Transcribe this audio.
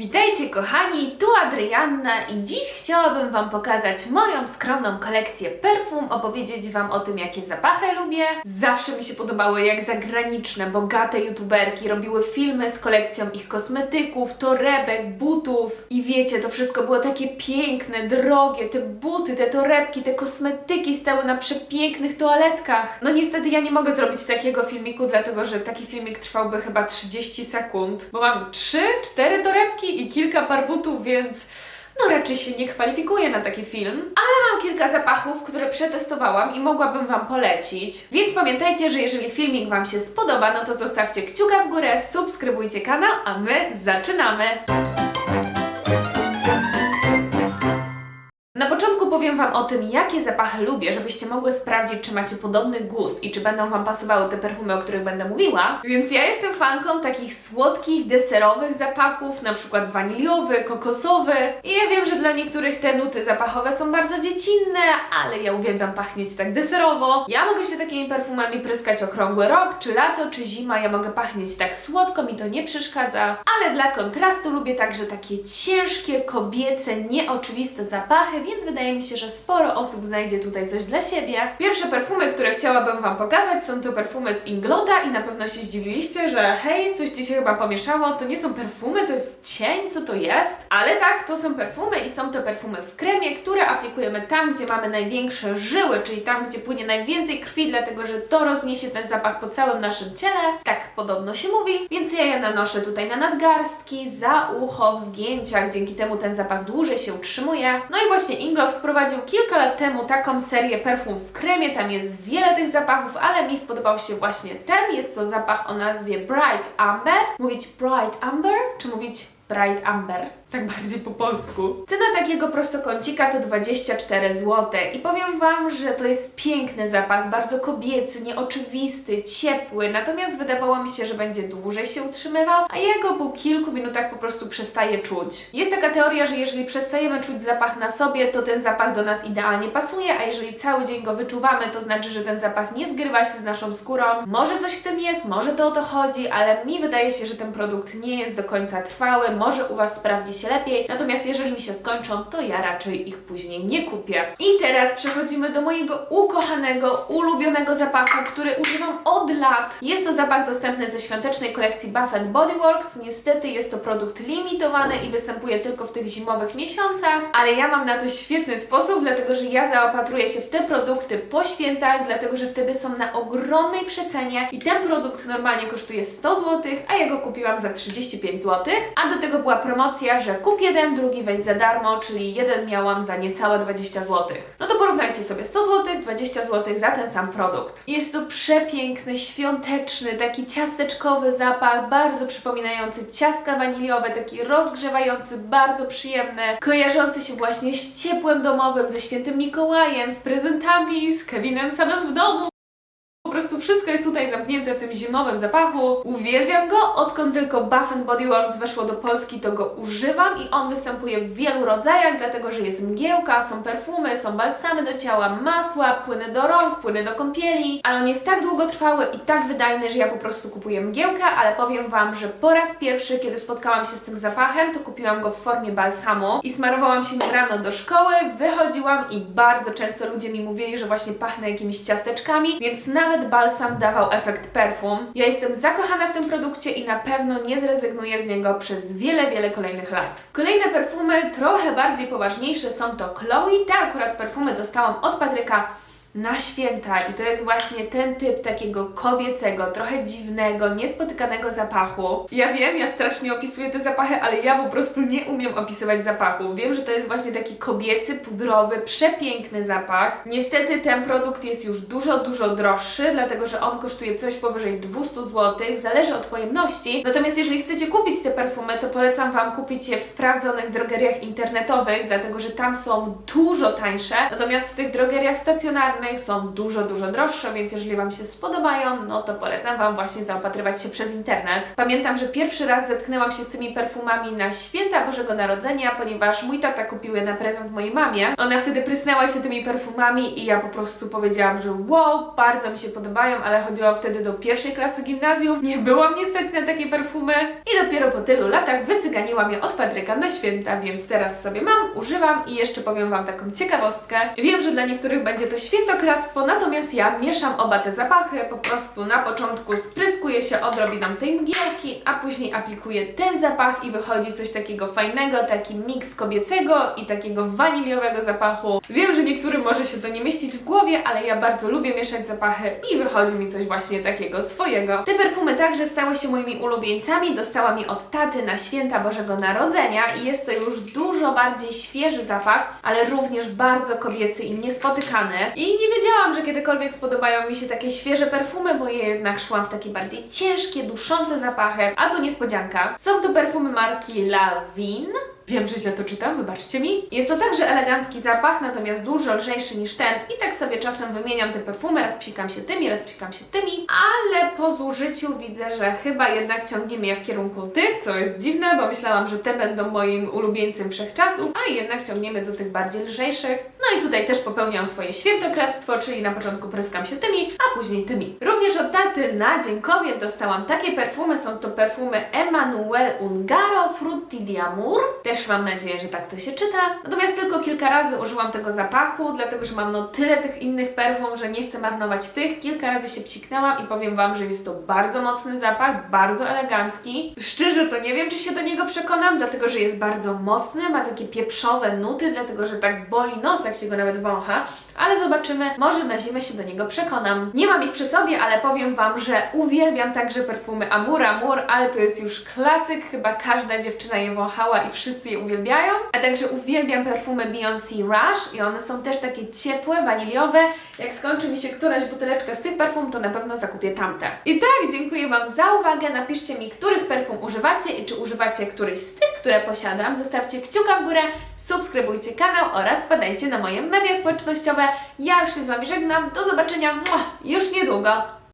Witajcie kochani, tu Adrianna i dziś chciałabym Wam pokazać moją skromną kolekcję perfum, opowiedzieć Wam o tym, jakie zapachy lubię. Zawsze mi się podobały, jak zagraniczne, bogate youtuberki robiły filmy z kolekcją ich kosmetyków, torebek, butów i wiecie, to wszystko było takie piękne, drogie, te buty, te torebki, te kosmetyki stały na przepięknych toaletkach. No niestety ja nie mogę zrobić takiego filmiku, dlatego że taki filmik trwałby chyba 30 sekund, bo mam 3-4 torebki i kilka par butów, więc no raczej się nie kwalifikuję na taki film. Ale mam kilka zapachów, które przetestowałam i mogłabym Wam polecić. Więc pamiętajcie, że jeżeli filmik Wam się spodoba, no to zostawcie kciuka w górę, subskrybujcie kanał, a my zaczynamy! Na początku powiem Wam o tym, jakie zapachy lubię, żebyście mogły sprawdzić, czy macie podobny gust i czy będą Wam pasowały te perfumy, o których będę mówiła. Więc ja jestem fanką takich słodkich, deserowych zapachów, na przykład waniliowy, kokosowy. I ja wiem, że dla niektórych te nuty zapachowe są bardzo dziecinne, ale ja uwielbiam pachnieć tak deserowo. Ja mogę się takimi perfumami pryskać okrągły rok, czy lato, czy zima. Ja mogę pachnieć tak słodko, mi to nie przeszkadza. Ale dla kontrastu lubię także takie ciężkie, kobiece, nieoczywiste zapachy, więc wydaje mi się, że sporo osób znajdzie tutaj coś dla siebie. Pierwsze perfumy, które chciałabym Wam pokazać, są to perfumy z Ingloda i na pewno się zdziwiliście, że hej, coś Ci się chyba pomieszało, to nie są perfumy, to jest cień, co to jest? Ale tak, to są perfumy i są to perfumy w kremie, które aplikujemy tam, gdzie mamy największe żyły, czyli tam, gdzie płynie najwięcej krwi, dlatego że to rozniesie ten zapach po całym naszym ciele. Tak podobno się mówi, więc ja je nanoszę tutaj na nadgarstki, za ucho, w zgięciach, dzięki temu ten zapach dłużej się utrzymuje. No i właśnie Inglot wprowadził kilka lat temu taką serię perfum w kremie, tam jest wiele tych zapachów, ale mi spodobał się właśnie ten. Jest to zapach o nazwie Bright Amber. Mówić Bright Amber, czy mówić Bright Amber? Tak bardziej po polsku. Cena takiego prostokącika to 24 zł i powiem Wam, że to jest piękny zapach, bardzo kobiecy, nieoczywisty, ciepły, natomiast wydawało mi się, że będzie dłużej się utrzymywał, a ja go po kilku minutach po prostu przestaję czuć. Jest taka teoria, że jeżeli przestajemy czuć zapach na sobie, to ten zapach do nas idealnie pasuje, a jeżeli cały dzień go wyczuwamy, to znaczy, że ten zapach nie zgrywa się z naszą skórą. Może coś w tym jest, może to o to chodzi, ale mi wydaje się, że ten produkt nie jest do końca trwały, może u Was sprawdzi się lepiej, natomiast jeżeli mi się skończą, to ja raczej ich później nie kupię. I teraz przechodzimy do mojego ukochanego, ulubionego zapachu, który używam od lat. Jest to zapach dostępny ze świątecznej kolekcji Bath Body Works. Niestety jest to produkt limitowany i występuje tylko w tych zimowych miesiącach, ale ja mam na to świetny sposób, dlatego że ja zaopatruję się w te produkty po świętach, dlatego że wtedy są na ogromnej przecenie i ten produkt normalnie kosztuje 100 zł, a ja go kupiłam za 35 zł, a do tego była promocja, że kup jeden, drugi weź za darmo, czyli jeden miałam za niecałe 20 zł. No to porównajcie sobie 100 zł, 20 zł za ten sam produkt. Jest to przepiękny, świąteczny, taki ciasteczkowy zapach, bardzo przypominający ciastka waniliowe, taki rozgrzewający, bardzo przyjemny, kojarzący się właśnie z ciepłem domowym, ze świętym Mikołajem, z prezentami, z Kevinem samym w domu. Prostu wszystko jest tutaj zamknięte w tym zimowym zapachu. Uwielbiam go, odkąd tylko Bath Body Works weszło do Polski, to go używam i on występuje w wielu rodzajach, dlatego że jest mgiełka, są perfumy, są balsamy do ciała, masła, płyny do rąk, płyny do kąpieli, ale on jest tak długotrwały i tak wydajny, że ja po prostu kupuję mgiełkę, ale powiem Wam, że po raz pierwszy, kiedy spotkałam się z tym zapachem, to kupiłam go w formie balsamu i smarowałam się nim rano do szkoły, wychodziłam i bardzo często ludzie mi mówili, że właśnie pachnę jakimiś ciasteczkami, więc nawet balsam dawał efekt perfum. Ja jestem zakochana w tym produkcie i na pewno nie zrezygnuję z niego przez wiele, wiele kolejnych lat. Kolejne perfumy, trochę bardziej poważniejsze, są to Chloe. Te akurat perfumy dostałam od Patryka na święta i to jest właśnie ten typ takiego kobiecego, trochę dziwnego, niespotykanego zapachu. Ja wiem, ja strasznie opisuję te zapachy, ale ja po prostu nie umiem opisywać zapachu. Wiem, że to jest właśnie taki kobiecy, pudrowy, przepiękny zapach. Niestety ten produkt jest już dużo, dużo droższy, dlatego że on kosztuje coś powyżej 200 zł, zależy od pojemności. Natomiast jeżeli chcecie kupić te perfumy, to polecam Wam kupić je w sprawdzonych drogeriach internetowych, dlatego że tam są dużo tańsze. Natomiast w tych drogeriach stacjonarnych są dużo, dużo droższe, więc jeżeli Wam się spodobają, no to polecam Wam właśnie zaopatrywać się przez internet. Pamiętam, że pierwszy raz zetknęłam się z tymi perfumami na święta Bożego Narodzenia, ponieważ mój tata kupił je na prezent mojej mamie. Ona wtedy prysnęła się tymi perfumami i ja po prostu powiedziałam, że wow, bardzo mi się podobają, ale chodziłam wtedy do pierwszej klasy gimnazjum, nie było mnie stać na takie perfumy i dopiero po tylu latach wycyganiłam je od Patryka na święta, więc teraz sobie mam, używam i jeszcze powiem Wam taką ciekawostkę. Wiem, że dla niektórych będzie to świętokradztwo, natomiast ja mieszam oba te zapachy, po prostu na początku spryskuję się odrobiną tej mgiełki, a później aplikuję ten zapach i wychodzi coś takiego fajnego, taki miks kobiecego i takiego waniliowego zapachu. Wiem, że niektórym może się to nie mieścić w głowie, ale ja bardzo lubię mieszać zapachy i wychodzi mi coś właśnie takiego swojego. Te perfumy także stały się moimi ulubieńcami, dostałam je od taty na święta Bożego Narodzenia i jest to już dużo bardziej świeży zapach, ale również bardzo kobiecy i niespotykany. I nie wiedziałam, że kiedykolwiek spodobają mi się takie świeże perfumy, bo ja jednak szłam w takie bardziej ciężkie, duszące zapachy, a tu niespodzianka. Są to perfumy marki Lavin. Wiem, że źle to czytam, wybaczcie mi. Jest to także elegancki zapach, natomiast dużo lżejszy niż ten. I tak sobie czasem wymieniam te perfumy, raz psikam się tymi, raz psikam się tymi, ale po zużyciu widzę, że chyba jednak ciągnie mnie w kierunku tych, co jest dziwne, bo myślałam, że te będą moim ulubieńcem wszechczasów, a jednak ciągniemy do tych bardziej lżejszych. No i tutaj też popełniam swoje świętokradztwo, czyli na początku pryskam się tymi, a później tymi. Również od taty na Dzień Kobiet dostałam takie perfumy, są to perfumy Emanuel Ungaro Frutti di Amur. Też mam nadzieję, że tak to się czyta. Natomiast tylko kilka razy użyłam tego zapachu, dlatego że mam no tyle tych innych perfum, że nie chcę marnować tych. Kilka razy się psiknęłam i powiem Wam, że jest to bardzo mocny zapach, bardzo elegancki. Szczerze to nie wiem, czy się do niego przekonam, dlatego że jest bardzo mocny, ma takie pieprzowe nuty, dlatego że tak boli nos, jak się go nawet wącha. Ale zobaczymy, może na zimę się do niego przekonam. Nie mam ich przy sobie, ale powiem Wam, że uwielbiam także perfumy Amour Amour, ale to jest już klasyk, chyba każda dziewczyna je wąchała i wszyscy je uwielbiają. A także uwielbiam perfumy Beyoncé Rush i one są też takie ciepłe, waniliowe. Jak skończy mi się któraś buteleczka z tych perfum, to na pewno zakupię tamte. I tak, dziękuję Wam za uwagę. Napiszcie mi, których perfum używacie i czy używacie któryś z tych, które posiadam. Zostawcie kciuka w górę, subskrybujcie kanał oraz wpadajcie na moje media społecznościowe. Ja już się z Wami żegnam. Do zobaczenia już niedługo.